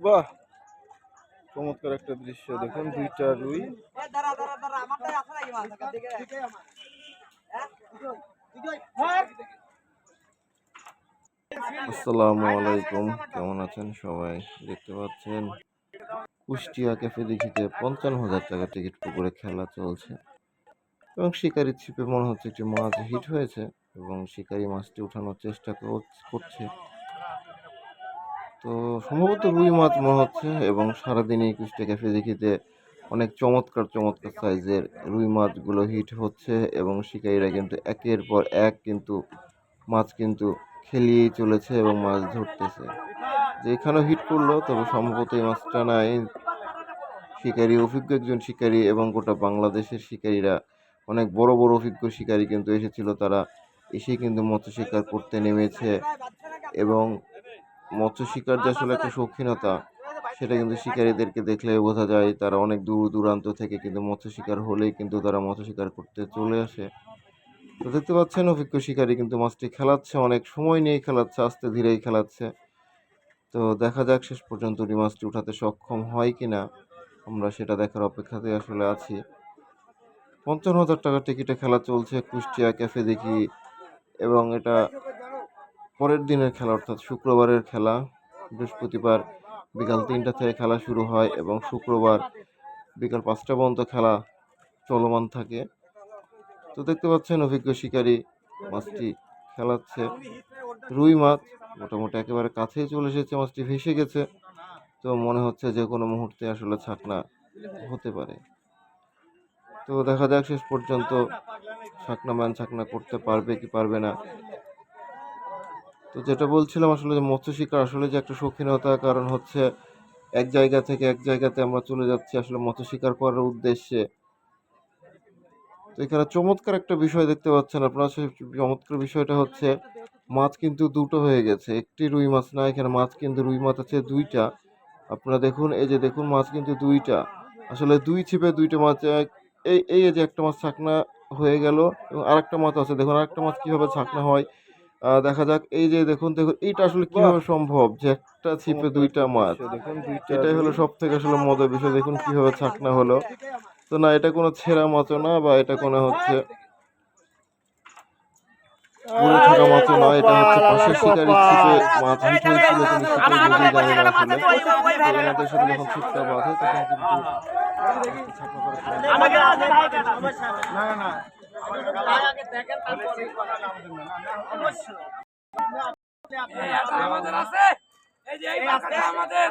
বাহ। চমৎকার একটা দৃশ্য দেখুন দুইটা রুই। আসসালামু আলাইকুম কেমন আছেন সবাই? দেখতে পাচ্ছেন কুষ্টিয়া ক্যাফে দেখিতে পঞ্চান্ন হাজার টাকা টিকিট পুকুরে খেলা চলছে। এবং শিকারি ছিপে মনে হচ্ছে একটি মাছ হিট হয়েছে এবং শিকারি মাছটি উঠানোর চেষ্টা কর- করছে। তো সম্ভবত রুই মাছ মনে হচ্ছে এবং সারাদিনই কুষ্টিয়া ক্যাফে দেখিতে অনেক চমৎকার চমৎকার সাইজের রুই মাছগুলো হিট হচ্ছে এবং শিকারীরা কিন্তু একের পর এক কিন্তু মাছ কিন্তু খেলিয়েই চলেছে এবং মাছ ধরতেছে। যেখানেও হিট করল, তবে সম্ভবত এই মাছটা নাই। শিকারী, অভিজ্ঞ একজন শিকারী এবং গোটা বাংলাদেশের শিকারীরা অনেক বড় বড় অভিজ্ঞ শিকারী কিন্তু এসেছিল। তারা এসে কিন্তু মৎস্য শিকার করতে নেমেছে এবং মৎস্য শিকার যে আসলে একটা শৌখিনতা, সেটা কিন্তু শিকারীদেরকে দেখলে বোঝা যায় তারা অনেক দূর দূরান্ত থেকে কিন্তু মৎস্য শিকার হলেই কিন্তু তারা মৎস্য শিকার করতে চলে আসে। তো দেখতে পাচ্ছেন অভিজ্ঞ শিকারী কিন্তু মাছটি খেলাচ্ছে, অনেক সময় নিয়ে খেলাচ্ছে, আস্তে ধীরেই খেলাচ্ছে। তো দেখা যাক শেষ পর্যন্ত উনি মাছটি উঠাতে সক্ষম হয় কি না আমরা সেটা দেখার অপেক্ষাতে আসলে আছি। পঞ্চান্ন হাজার টাকার টিকিটে খেলা চলছে কুষ্টিয়া ক্যাফে দেখি এবং এটা পরের দিনের খেলা, অর্থাৎ শুক্রবারের খেলা, বৃহস্পতিবার বিকাল তিনটা থেকে খেলা শুরু হয় এবং শুক্রবার বিকাল পাঁচটা পর্যন্ত খেলা চলমান থাকে। তো দেখতে পাচ্ছেন অভিজ্ঞ শিকারী মাছটি খেলাচ্ছে। রুই মাছ মোটামুটি একেবারে কাছেই চলে এসেছে, মাছটি ভেসে গেছে। তো মনে হচ্ছে যে কোনো মুহূর্তে আসলে ছাকনা হতে পারে। তো দেখা যাক, শেষ পর্যন্ত ছাকনা ম্যান ছাকনা করতে পারবে কি পারবে না। তো যেটা বলছিলাম আসলে যে মৎস্য শিকার আসলে যে একটা শৌখিনতা কারণ হচ্ছে এক জায়গা থেকে এক জায়গাতে আমরা চলে যাচ্ছি আসলে মৎস্য শিকার করার উদ্দেশ্যে। তো এখানে চমৎকার একটা বিষয় দেখতে পাচ্ছেন আপনারা, সেই চমৎকার বিষয়টা হচ্ছে মাছ কিন্তু দুটো হয়ে গেছে, একটি রুই মাছ না, এখানে মাছ কিন্তু রুই মাছ আছে দুইটা। আপনারা দেখুন, এই যে দেখুন মাছ কিন্তু দুইটা। আসলে দুই ছিপে দুইটা মাছ এই এই যে একটা মাছ ছাকনা হয়ে গেল এবং আরেকটা মাছ আছে। দেখুন, আরেকটা মাছ কীভাবে ছাকনা হয় দেখা যাক এই যে দেখুন দেখুন এইটা আসলে কীভাবে সম্ভব যে একটা ছিপে দুইটা মাছ দেখুন এটাই হলো সব থেকে আসলে মজার বিষয় দেখুন কীভাবে ছাকনা হলো তো না এটা কোনো ছেঁড়া মাছও না বা এটা কোনো হচ্ছে পুরো থাকা মাছও না এটা হচ্ছে পাশের শিকারি ছিপে মাছ হিট হয়েছিল কিন্তু শিকারি নিজেই জানে না আসলে সাথে যখন ছিপটা বাঁধে তখন কিন্তু ছাকনা করা আছে আমাদের আছে? এই যে এই বাচ্চাটা আমাদের